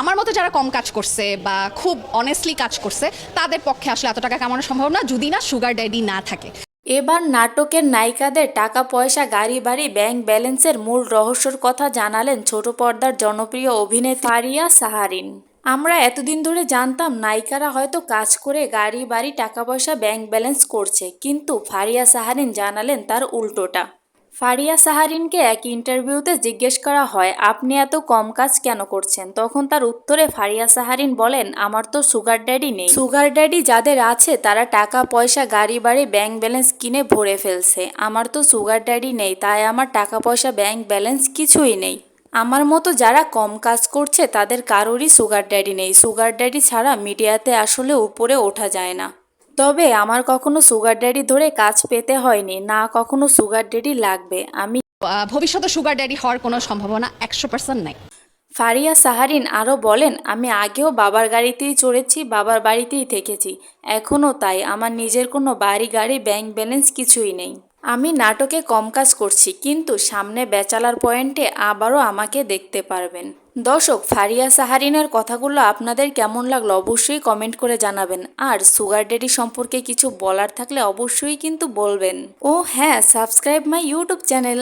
আমার মতো যারা কম কাজ করছে বা খুব অনেস্টলি কাজ করছে, তাদের পক্ষে আসলে এত টাকা কামানো সম্ভব না, যদি না সুগার ড্যাডি না থাকে। এবার নাটকের নায়িকাদের টাকা পয়সা গাড়ি বাড়ি ব্যাংক ব্যালেন্সের মূল রহস্যর কথা জানালেন ছোট পর্দার জনপ্রিয় অভিনেত্রী ফারিয়া সাহারিন। আমরা এতদিন ধরে জানতাম নায়িকারা হয়তো কাজ করে গাড়ি বাড়ি টাকা পয়সা ব্যাংক ব্যালেন্স করছে, কিন্তু ফারিয়া সাহারিন জানালেন তার উল্টোটা। ফারিয়া সাহারিনকে এক ইন্টারভিউতে জিজ্ঞেস করা হয়, আপনি এত কম কাজ কেন করছেন? তখন তার উত্তরে ফারিয়া সাহারিন বলেন, আমার তো সুগার ড্যাডি নেই। সুগার ড্যাডি যাদের আছে, তারা টাকা, পয়সা, গাড়ি, বাড়ি ব্যাংক ব্যালেন্স কিনে ভরে ফেলছে। আমার তো সুগার ড্যাডি নেই, তাই আমার টাকা, পয়সা ব্যাংক ব্যালেন্স কিছুই নেই। আমার মতো যারা কম কাজ করছে, তাদের কারোরই সুগার ড্যাডি নেই। সুগার ড্যাডি ছাড়া মিডিয়াতে আসলে উপরে ওঠা যায় না। তবে আমার কখনো সুগার ড্যাডি ধরে কাজ পেতে হয়নি না কখনো সুগার ড্যাডি লাগবে। আমি ভবিষ্যতে সুগার ড্যাডি হওয়ার কোনো সম্ভাবনা একশো পার্সেন্ট নাই। ফারিয়া সাহারিন আরও বলেন আমি আগেও বাবার গাড়িতেই চড়েছি বাবার বাড়িতেই থেকেছি। এখনও তাই আমার নিজের কোনো বাড়ি গাড়ি ব্যাংক ব্যালেন্স কিছুই নেই। আমি নাটকে কম কাজ করছি কিন্তু সামনে ব্যাচালার পয়েন্টে আবারও আমাকে দেখতে পারবেন। দর্শক, ফারিয়া সাহারিনের কথাগুলো আপনাদের কেমন লাগল অবশ্যই কমেন্ট করে জানাবেন। আর সুগার ডেডি সম্পর্কে কিছু বলার থাকলে অবশ্যই কিন্তু বলবেন। ও হ্যাঁ সাবস্ক্রাইব মাই ইউটিউব চ্যানেল